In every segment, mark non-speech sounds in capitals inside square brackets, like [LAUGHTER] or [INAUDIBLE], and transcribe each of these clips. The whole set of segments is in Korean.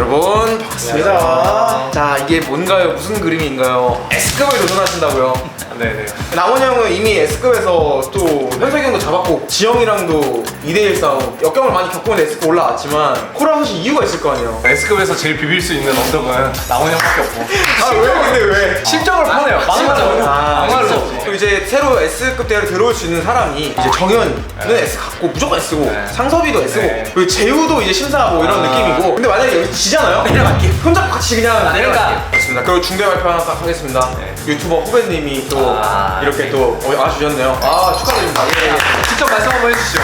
여러분 반갑습니다. 자 이게 뭔가요? 무슨 그림인가요? S급을 도전하신다고요? 네네. 남원 형은 이미 S급에서 또 현석이 형도 잡았고 지영이랑도 2대1 싸움 역경을 많이 겪으면서 S급 올라왔지만 콜아웃이 이유가 있을 거 아니에요? S급에서 제일 비빌 수 있는 언덕은 나원 형밖에 없고. 아 왜 근데 왜? 심적으로 편해요. 막말로. 아, 막말로. 또 이제 새로 S급 대회를 들어올 수 있는 사람이 이제 정현은 S 갖고 무조건 S고 네. 상섭이도 S고 네. 그리고 재우도 이제 심사하고 이런 아. 느낌이고 근데 만약에 여기 지잖아요? 내려갈게. 혼자 같이 그냥 내려갈게. 맞습니다 그리고 중대 발표 하나 딱 하겠습니다 네. 유튜버 후배님이 또 아, 이렇게 또 어, 와주셨네요 아 축하드립니다 예, 예. 직접 말씀 한번 해주시죠.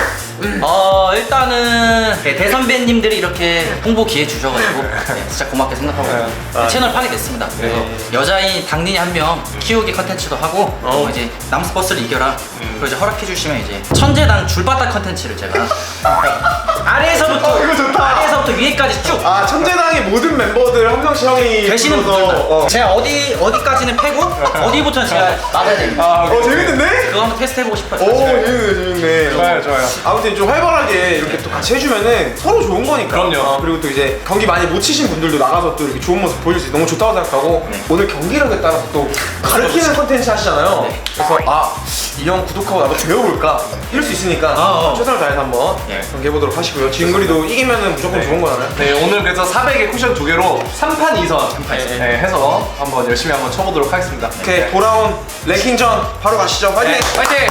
어 일단은 네, 대선배님들이 이렇게 홍보 기회 주셔가지고 네, 진짜 고맙게 생각하고 네. 네, 채널 판이 됐습니다. 그래서 네. 여자인 당린이 한 명 키우기 컨텐츠도 하고 어. 이제 남스버스를 이겨라 그리고 이제 허락해 주시면 이제 천재당 줄바닥 컨텐츠를 제가 [LAUGHS] 아래에서부터 어, 이거 좋다. 아래에서부터 위에까지 쭉 아 천재당의 모든 멤버들 한 명씩 형이 되시는 불러서, 분들만 어. 제가 어디 어디까지는 패고 어디부터는 제가 맞아야 됩니다. 아, 어 재밌는데? 그거 한번 테스트 해보고 싶어요. 오 재밌네 재밌네 좋아요, 좋아요. 아무튼 좀 활발하게 이렇게 또 같이 해주면은 서로 좋은 거니까 그럼요. 어, 그리고 또 이제 경기 많이 못 치신 분들도 나가서 또 이렇게 좋은 모습 보여줄 수 있어 너무 좋다고 생각하고 네. 오늘 경기력에 따라서 또 가르치는 컨텐츠 하시잖아요 네. 그래서 아 이 형 구독하고 나도 배워볼까 이럴 수 있으니까 어, 어. 최선을 다해서 한번 예. 경기해 보도록 하시고요 진글이도 이기면은 무조건 좋은 거잖아요 네, 오늘 그래서 400의 쿠션 두 개로 3판 2선 네. 네, 해서 한번 열심히 한번 쳐보도록 하겠습니다. 오케이 돌아온 랭킹전 바로 가시죠 화이팅! 네, 화이팅!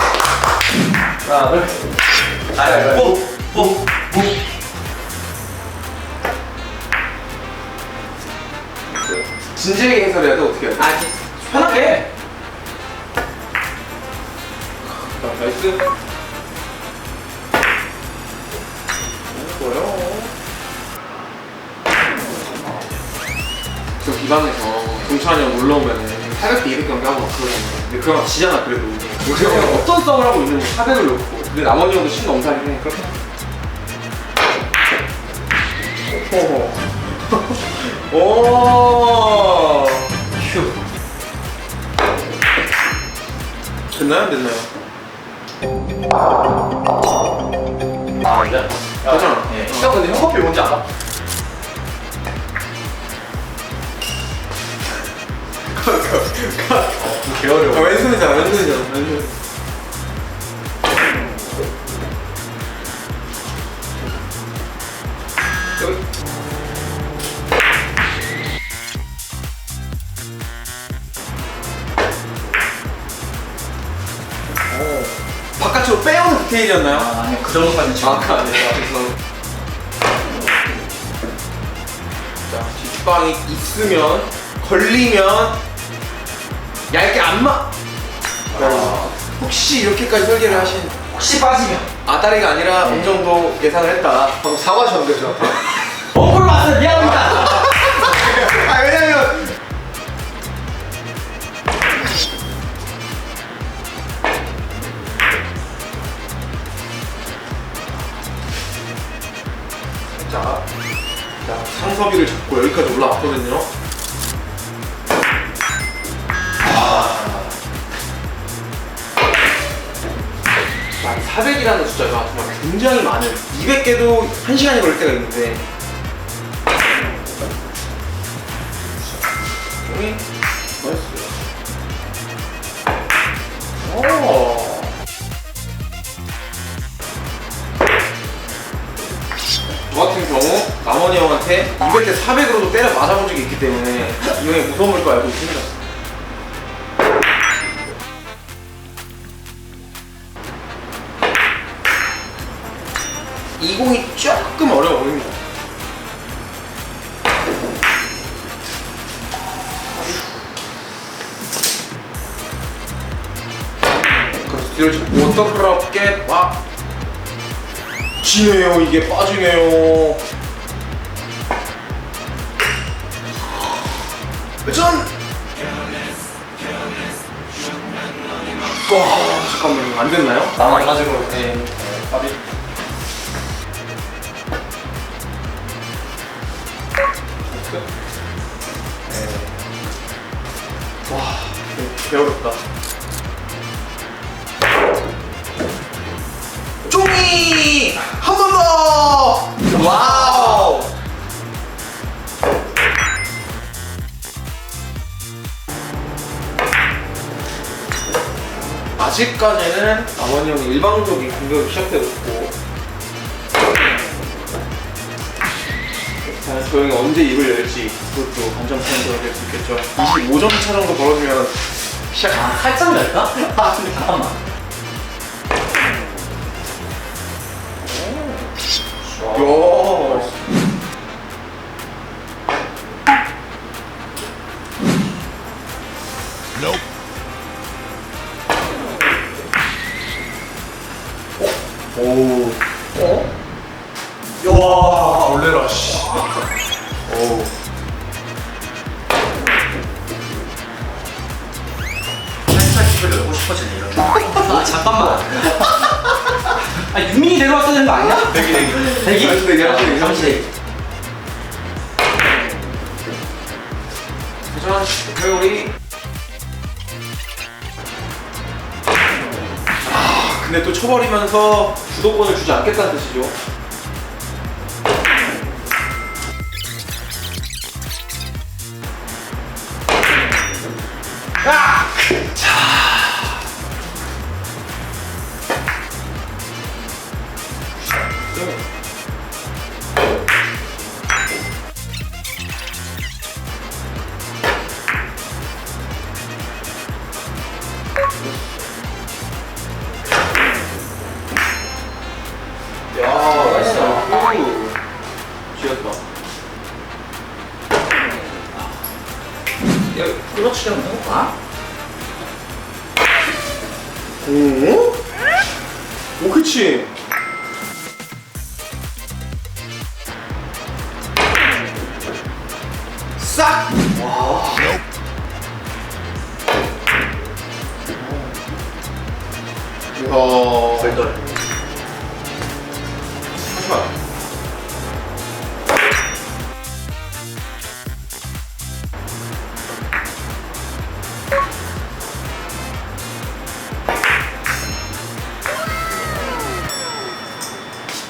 하나, 둘. 아, 뽀, 뽀. 진지하게 해설해야 돼 어떻게 해야 돼? 아, 편하게. 나이스. 좋아요. 저 기방에서 동찬이 형 올라오면은 400대 200 경기 하고 막 그러잖아. 근데 그거 지잖아 그래도. 우리가 그냥 어떤 싸움을 하고 있는지 400을 놓고. 근데 남원이 형도 신 넘사긴 해. 그렇게. 오. [LAUGHS] 오. 휴. 됐나요? 안 됐나요? 아, 이제? 괜찮아. 예. 형 근데 형 커피 뭔지 알아? 개 아, 어려워. 왼손이잖아, 왼손이잖아, 왼손. 디테일이었나요? 아, 아니요. 그 정도까지는 지금. 아, 네. 그래서 자, 뒷방이 있으면 걸리면 얇게 안 마. 아. 혹시 이렇게까지 설계를 하신 혹시 빠지면. 아다리가 아니라 어느 정도 예상을 했다. 방금 사과하셨는데 저한테. 어플 왔어요. 미안합니다. 자 상섭이를 잡고 여기까지 올라왔거든요. 아, 400이라는 숫자가 정말 굉장히 많은 200개도 1시간이 걸릴 때가 있는데 저 같은 경우 남원이 형한테 200대 400으로도 때려 맞아본 적이 있기 때문에 이 형의 무서움을 또 알고 있습니다. 이 공이 조금 어려워 보입니다. 그래서 뒤를 워터크롭게 막 지네요 이게 빠지네요 전 와, 잠깐만요. 안 됐나요? 안 맞으면 네. 밥이. 와, 개 어렵다. 종이! 유로! 와우! 아직까지는 아버님 형이 일방적인 공격이 시작되었고 과연 도영이 언제 입을 열지 그것도 관전 포인트가 될 수 있겠죠 25점 차정도 벌어지면 시작 아, 살짝 날까? [LAUGHS] 아, 잠깐만. 야. 대기. 대기? 잠시 대기, 잠시 대기, 잠시 대기 자, 회오리. 아, 근데 또 쳐버리면서 주도권을 주지 않겠다는 뜻이죠. 별돌 잠시만.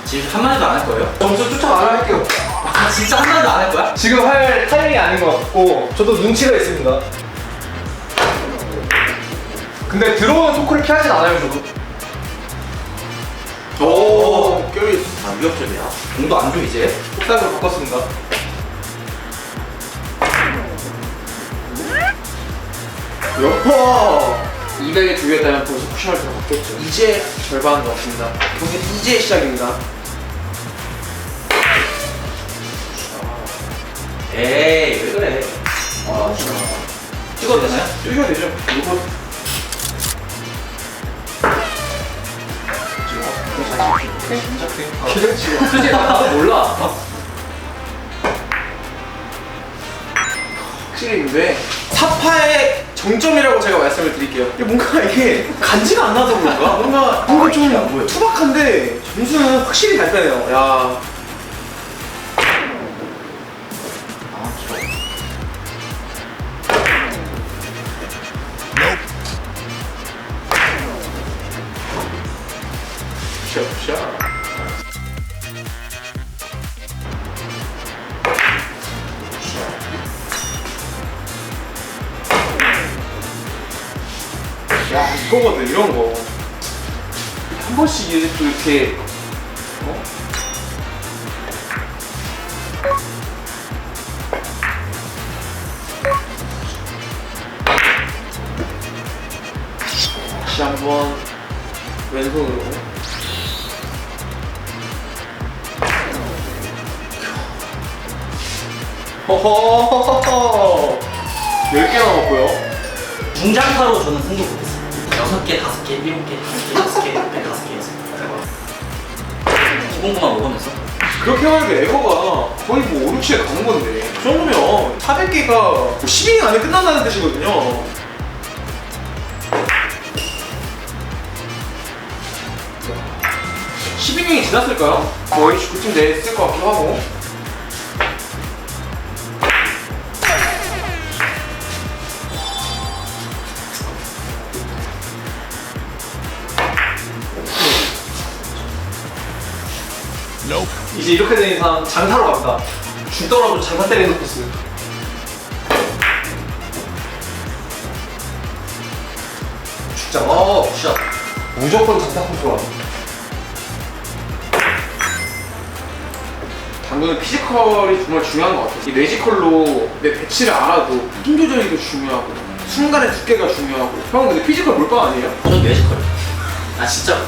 지금 한마디도 안 할 거예요? 점수 추천 안 할게요. 아 진짜 한마디도 안 할 거야? 지금 할 타이밍이 아닌 것 같고 저도 눈치가 있습니다. 근데 들어오는 토크를 피하진 않아요 저도. 오, 껴이 아, 위협적이야. 공도 안 줘 이제 속삭으로 바꿨습니다. 여호! 200에 두 개다면 벌써 쿠션을 더 바뀌었죠. 이제 절반 넘습니다. 경기 이제 시작입니다. 에이 왜 그래 아, 찍어도 되나요? 이거 되죠? 이거. 솔직히 나도 몰라 확실히 근데 사파의 정점이라고 제가 말씀을 드릴게요. 이게 뭔가 이게 간지가 안 나서 그런가? 뭔가 뭔가 좀 투박한데 점수는 확실히 잘 빼네요. 야. 야 이거거든 이런 거. 한 번씩 이제 또 이렇게 어? 다시 한번 왼손으로 허허허허 10개 남았고요 중장타로 저는 승부 보겠습니다 여섯 개, 다섯 개, 일곱 개, 다섯 개, 다섯 개, 네, 다섯 개, 여섯 개 기본구만 먹으면서 그렇게 하니까 에거가 거의 뭐 5, 6치에 가는 건데. 그 정도면 400개가 뭐 10이닝 안에 끝난다는 뜻이거든요. 십 10이닝이 지났을까요? 거의 9팀 됐을 것 같기도 하고 이제 이렇게 된 이상 장사로 갑니다. 죽더라도 장사 때리는 코스. 진짜. 어 굿샷 무조건 장타코 좋아. 당구는 피지컬이 정말 중요한 것 같아요. 이 뇌지컬로 내 배치를 알아도 힘 조절이 중요하고 순간의 두께가 중요하고 형 근데 피지컬 몰빵 아니에요? 전 뇌지컬 아 진짜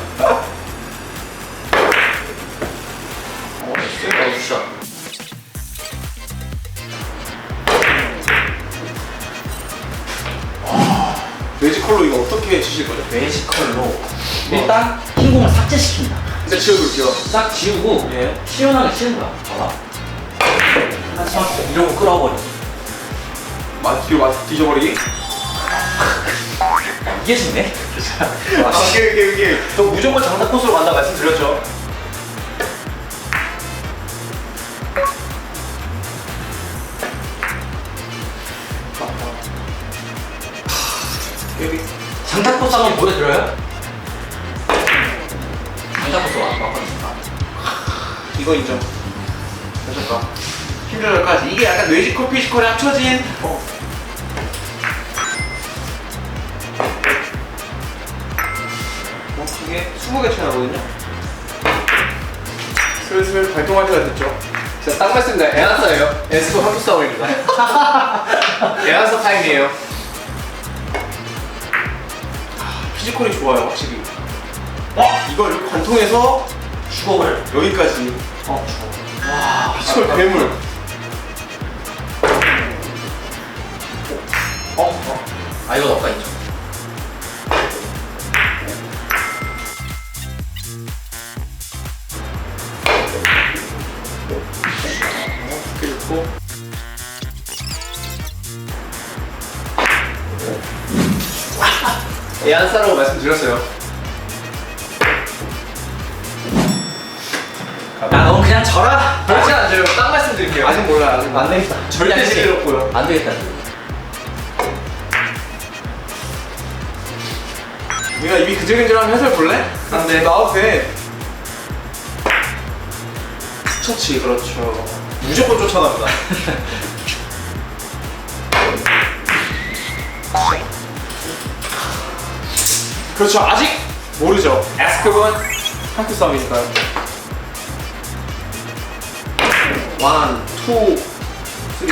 뇌지컬로 이거 어떻게 치실 거죠? 뇌지컬로 일단 흰 공을 삭제시킨다 일단 지워볼게요. 싹 지우고 예. 시원하게 치는 거야 봐봐 하지만 이러고 끌어버려 맛 뒤로 맛 뒤져버리기. 이게 쉽네 아, 이게 이게 이게. 저 무조건 장타 코스로 간다 말씀드렸죠. 이거 인정. 되셨다. 힘 조절까지. 이게 약간 뇌지컬 피지컬이 합쳐진. 어. 어, 이게 20개 차이 나거든요. 슬슬 발동할 때가 됐죠. 제가 딱 말씀드립니다. 에안서예요. 에스코 학교 싸움입니다. 에안서 타임이에요. 피지컬이 좋아요, 확실히. 와, 이걸 이렇게 관통해서 죽어버려 여기까지. 어 죽어 와, 피지컬 괴물. 어, 어. 아 이거 너가 있죠 이렇게 놓고. 에안서라고 말씀드렸어요. 몰라요. 안 되겠다 절대 안 되겠다. 시끄럽고요. 안 되겠다 네가 입이 근질근질하면 해설 볼래? 안 돼. 나와도 돼. 스처치, 그렇죠. 무조건 쫓아갑니다. [LAUGHS] 그렇죠. 아직 모르죠. 에스크본 한큐 싸움이니까요. 원, 투, 쓰리.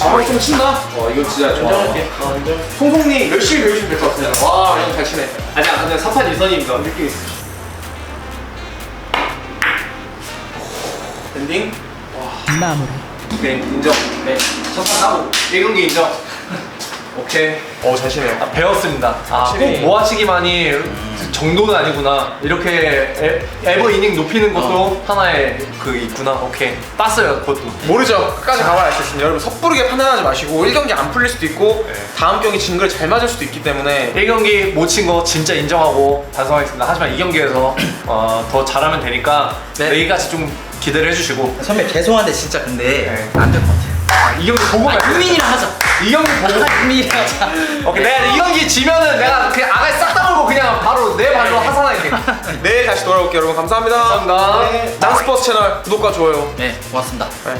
아, 좀 친다. 어, 이거 진짜 좋아. 인정할게. 어, 인정. 송송님 열심히 배우시면 될 것 같습니다. 와, 형잘 치네. 아니야, 근데 3판 2선입니다. 느낌 있어. 엔딩. 마무리. 오케이, 인정. 네 첫판 따고 1경기 인정. 오케이. 어, 잘 치네요. 아, 배웠습니다. 아, 확실히. 꼭 모아치기만이 정도는 아니구나. 이렇게 에, 에버 이닝 높이는 것도 하나의 그 있구나. 오케이. 땄어요, 그것도. 모르죠. 끝까지 가봐야 알 수 있습니다. 여러분 섣부르게 판단하지 마시고 1경기 안 풀릴 수도 있고 네. 다음 경기 진글 잘 맞을 수도 있기 때문에 1경기 못 친 거 진짜 인정하고 반성하겠습니다. 하지만 2경기에서 어, 더 잘하면 되니까 네. 내일까지 좀 기대를 해주시고 선배 죄송한데 진짜 근데 네. 안 될 것 같아요 아, 2경기 보고 아 가요. 국민이랑 하자 2경기 보고 국민이랑 하자 오케이 내가 2경기 지면은 내가 그냥 아가리 싹 다 물고 그냥 바로 내 발로 하산할게 내일 다시 돌아올게요 여러분 감사합니다 감사합니다. 네. 낭스포츠 채널 구독과 좋아요 네 고맙습니다 네.